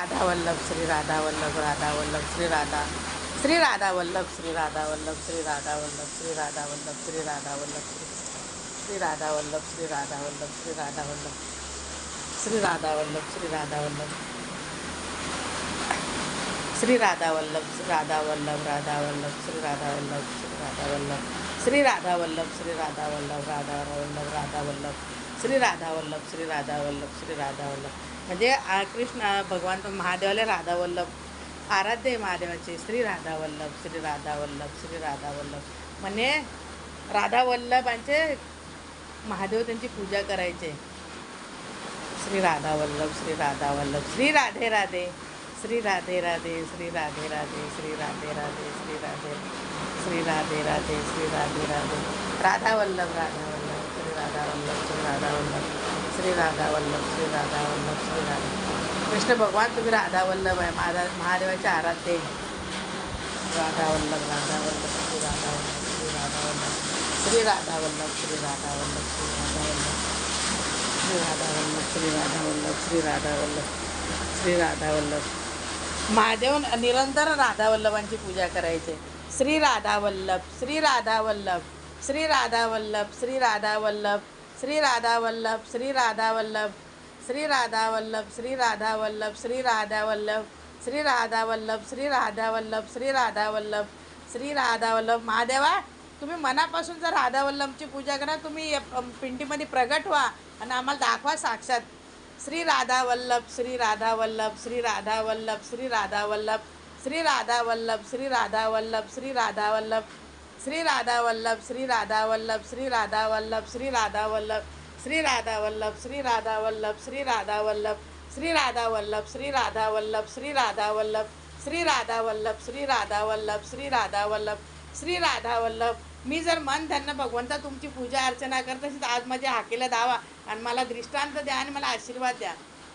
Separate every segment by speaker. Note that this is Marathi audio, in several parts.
Speaker 1: राधा वल्लभ श्री राधा वल्लभ राधा वल्लभ श्री राधा श्री राधा वल्लभ श्री राधा वल्लभ श्री राधा वल्लभ श्री राधा वल्लभ श्री राधा वल्लभ श्री राधा वल्लभ श्री राधा वल्लभ श्री राधा वल्लभ श्री राधा वल्लभ श्री राधा वल्लभ श्री राधा वल्लभ श्री राधा वल्लभ राधा वल्लभ श्री राधा वल्लभ श्री राधा वल्लभ श्री राधा वल्लभ श्री राधा वल्लभ राधा वल्लभ राधा वल्लभ श्री राधा वल्लभ श्री राधा वल्लभ श्री राधा वल्लभ म्हणजे आ, कृष्ण भगवान महादेवाला राधा वल्लभ आराध्य महादेवाचे श्री राधा वल्लभ श्री राधा वल्लभ श्री राधा वल्लभ म्हणजे राधा वल्लभांचे महादेव त्यांची पूजा करायचे. श्री राधा वल्लभ श्री राधा वल्लभ श्री राधे राधे श्री राधे राधे श्री राधे राधे श्री राधे राधे श्री राधे. श्री राधे राधे श्री राधे राधे राधा वल्लभ राधा वल्लभ श्री राधा वल्लभ श्री राधा वल्लभ श्री राधा वल्लभ श्री राधा वल्लभ श्री राधा कृष्ण भगवान तुम्ही राधा वल्लभ आहे महारा महादेवाचे आराध्य आहे. राधा वल्लभ राधा वल्लभ श्री राधा वल्लभ श्री राधा वल्लभ श्री राधा वल्लभ श्री राधा वल्लभ श्री राधा वल्लभ श्री राधा वल्लभ श्री राधा वल्लभ श्री राधा वल्लभ महादेव निरंतर राधावल्लभांची पूजा करायचे श्री राधावल्लभ श्री राधावल्लभ श्री राधावल्लभ श्री राधावल्लभ श्री राधावल्लभ श्री राधावल्लभ श्री राधावल्लभ श्री राधावल्लभ श्री राधावल्लभ श्री राधावल्लभ श्री राधावल्लभ श्री राधावल्लभ श्री राधावल्लभ महादेवा तुम्ही मनापासून जर राधावल्लभची पूजा करा तुम्ही या पिंडीमध्ये प्रगट व्हा आणि आम्हाला दाखवा साक्षात श्री राधावल्लभ श्री राधावल्लभ श्री राधावल्लभ श्री राधावल्लभ श्री राधा वल्लभ श्री राधा वल्लभ श्री राधा वल्लभ श्री राधा वल्लभ श्री राधा वल्लभ श्री राधा वल्लभ श्री राधा वल्लभ श्री राधा वल्लभ श्री राधा वल्लभ श्री राधा वल्लभ श्री राधा वल्लभ श्री राधा वल्लभ श्री राधा वल्लभ श्री राधा वल्लभ श्री राधा वल्लभ श्री राधा वल्लभ श्री राधा वल्लभ मी जर मन धन्य भगवंता तुमची पूजा अर्चना करत असेल तर आज माझ्या हाकेला दावा आणि मला दृष्टांत द्या आणि मला आशीर्वाद द्या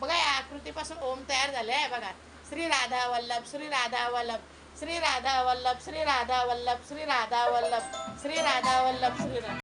Speaker 1: बघा या आकृतीपासून ओम तयार झाले आहे बघा. श्री राधा वल्लभ श्री राधा वल्लभ श्री राधा वल्लभ श्री राधा वल्लभ श्री राधा वल्लभ श्री राधा वल्लभ श्री राधा